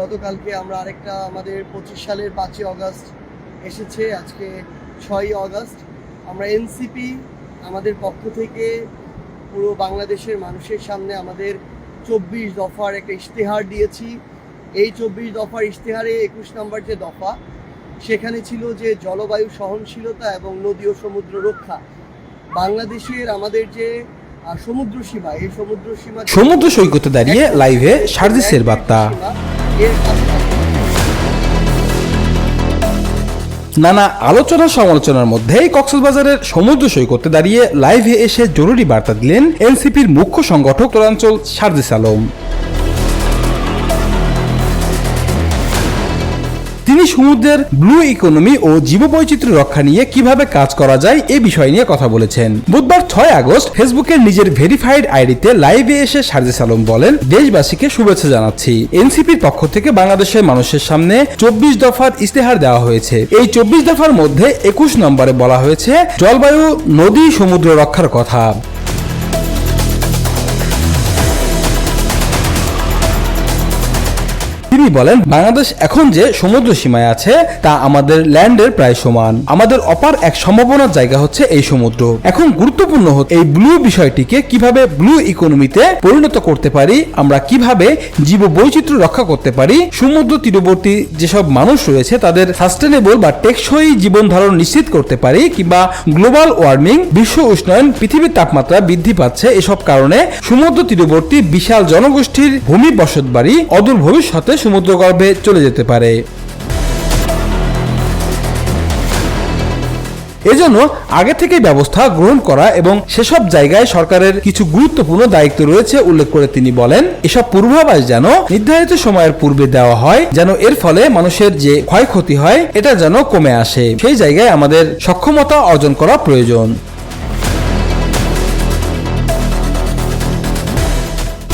গতকালকে আমরা আরেকটা আমাদের পঁচিশ সালের পাঁচই অগস্ট এসেছে আজকে ছয়ই অগস্ট। আমরা এনসিপি আমাদের পক্ষ থেকে পুরো বাংলাদেশের মানুষের সামনে আমাদের চব্বিশ দফার একটা ইশতেহার দিয়েছি। এই চব্বিশ দফার ইশতেহারে একুশ নম্বর যে দফা সেখানে ছিল যে জলবায়ু সহনশীলতা এবং নদী ও সমুদ্র রক্ষা। বাংলাদেশের আমাদের যে সমুদ্র সীমা এই সমুদ্র সীমা সমুদ্র সৈকতে দাঁড়িয়ে লাইভে সার্জিসের বার্তা। নানা আলোচনা সমালোচনার মধ্যেই কক্সবাজারের সমুদ্র সৈকতে দাঁড়িয়ে লাইভে এসে জরুরি বার্তা দিলেন এনসিপির মুখ্য সংগঠক উত্তরাঞ্চল সার্জিস আলম। তিনি সমুদ্রের ব্লু ইকোনমি ও জীববৈচিত্র্য রক্ষা নিয়ে কীভাবে কাজ করা যায় এ বিষয় নিয়ে কথা বলেছেন। বুধবার ছয় আগস্ট ফেসবুকের নিজের ভেরিফাইড আইডিতে লাইভে এসে সার্জিস আলম বলেন, দেশবাসীকে শুভেচ্ছা জানাচ্ছি। এনসিপির পক্ষ থেকে বাংলাদেশের মানুষের সামনে চব্বিশ দফার ইস্তেহার দেওয়া হয়েছে। এই চব্বিশ দফার মধ্যে একুশ নম্বরে বলা হয়েছে, জলবায়ু নদী সমুদ্র রক্ষার কথা। তিনি বলেন, বাংলাদেশ এখন যে সমুদ্র সীমায় আছে, তা আমাদের ল্যান্ডের প্রায় সমান। আমাদের অপার এক সম্ভাবনার জায়গা হচ্ছে এই সমুদ্র। এখন গুরুত্বপূর্ণ হচ্ছে এই ব্লু বিষয়টিকে কীভাবে ব্লু ইকোনমিতে পরিণত করতে পারি, আমরা কীভাবে জীব বৈচিত্র্য রক্ষা করতে পারি, সমুদ্র তীরবর্তী যেসব মানুষ রয়েছে, তাদের সাস্টেনেবল বা টেকসই জীবন ধারণ নিশ্চিত করতে পারি, কিংবা গ্লোবাল ওয়ার্মিং, বিশ্ব উষ্ণায়ন, পৃথিবীর তাপমাত্রা বৃদ্ধি পাচ্ছে, এসব কারণে সমুদ্র তীরবর্তী বিশাল জনগোষ্ঠীর ভূমি বসত বাড়ি অদূর ভবিষ্যতে সমুদ্রগর্ভে চলে যেতে পারে। এজন্য আগে থেকেই ব্যবস্থা গ্রহণ করা এবং সেসব জায়গায় সরকারের কিছু গুরুত্বপূর্ণ দায়িত্ব রয়েছে উল্লেখ করে তিনি বলেন, এসব পূর্বাভাস যেন নির্ধারিত সময়ের পূর্বে দেওয়া হয়, যেন এর ফলে মানুষের যে ক্ষয়ক্ষতি হয়, এটা যেন কমে আসে। সেই জায়গায় আমাদের সক্ষমতা অর্জন করা প্রয়োজন।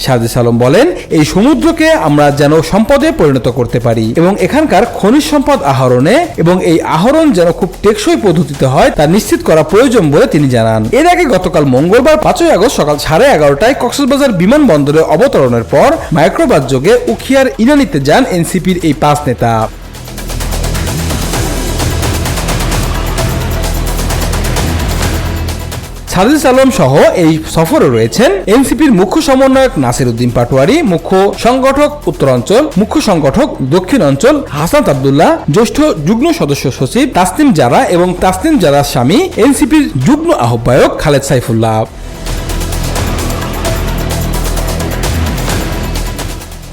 সাজিস আলম বলেন, এই সমুদ্রকে আমরা যেন সম্পদে পরিণত করতে পারি এবং এখানকার খনিজ সম্পদ আহরণে এবং এই আহরণ যেন খুব টেকসই পদ্ধতিতে হয় তা নিশ্চিত করা প্রয়োজন বলে তিনি জানান। এর আগে গতকাল মঙ্গলবার পাঁচই আগস্ট সকাল সাড়ে এগারোটায় কক্সবাজার বিমানবন্দরে অবতরণের পর মাইক্রোবাস যোগে উখিয়ার ইরানিতে যান এনসিপির এই পাঁচ নেতা। সাজিস আলম সহ এই সফরে রয়েছেন এনসিপির মুখ্য সমন্বয়ক নাসির উদ্দিন পাটোয়ারি, মুখ্য সংগঠক উত্তরাঞ্চল, মুখ্য সংগঠক দক্ষিণ অঞ্চল হাসান আবদুল্লাহ, জ্যেষ্ঠ যুগ্ম সদস্য সচিব তাসনিম জারা এবং তাসনিম জারার স্বামী এনসিপির যুগ্ম আহ্বায়ক খালেদ সাইফুল্লাহ।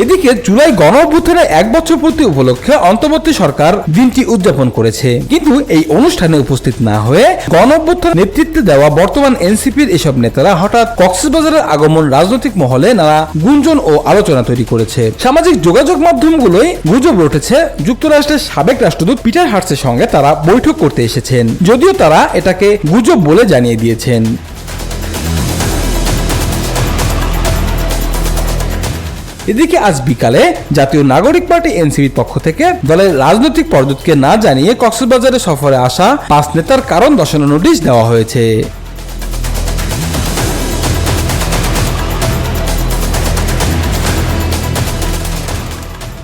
এদিকে জুলাই গণ অভ্যুত্থানের এক বছর পূর্তি উপলক্ষে অন্তর্বর্তী সরকার দিনটি উদযাপন করেছে। কিন্তু এই অনুষ্ঠানে উপস্থিত না হয়ে গণ অভ্যুত্থান নেতৃত্বে দেওয়া বর্তমান এনসিপির এসব নেতারা হঠাৎ কক্সবাজারের আগমন রাজনৈতিক মহলে নানা গুঞ্জন ও আলোচনা তৈরি করেছে। সামাজিক যোগাযোগ মাধ্যমগুলোই গুজব উঠেছে। যুক্তরাষ্ট্রের সাবেক রাষ্ট্রদূত পিটার হার্টসের সঙ্গে তারা বৈঠক করতে এসেছেন। যদিও তারা এটাকে গুজব বলে জানিয়ে দিয়েছেন। এদিকে আজ বিকালে জাতীয় নাগরিক পার্টি এনসিপির পক্ষ থেকে দলের রাজনৈতিক পর্যটকে না জানিয়ে কক্সবাজারে সফরে আসা পাঁচ নেতার কারণ দর্শানো নোটিশ দেওয়া হয়েছে।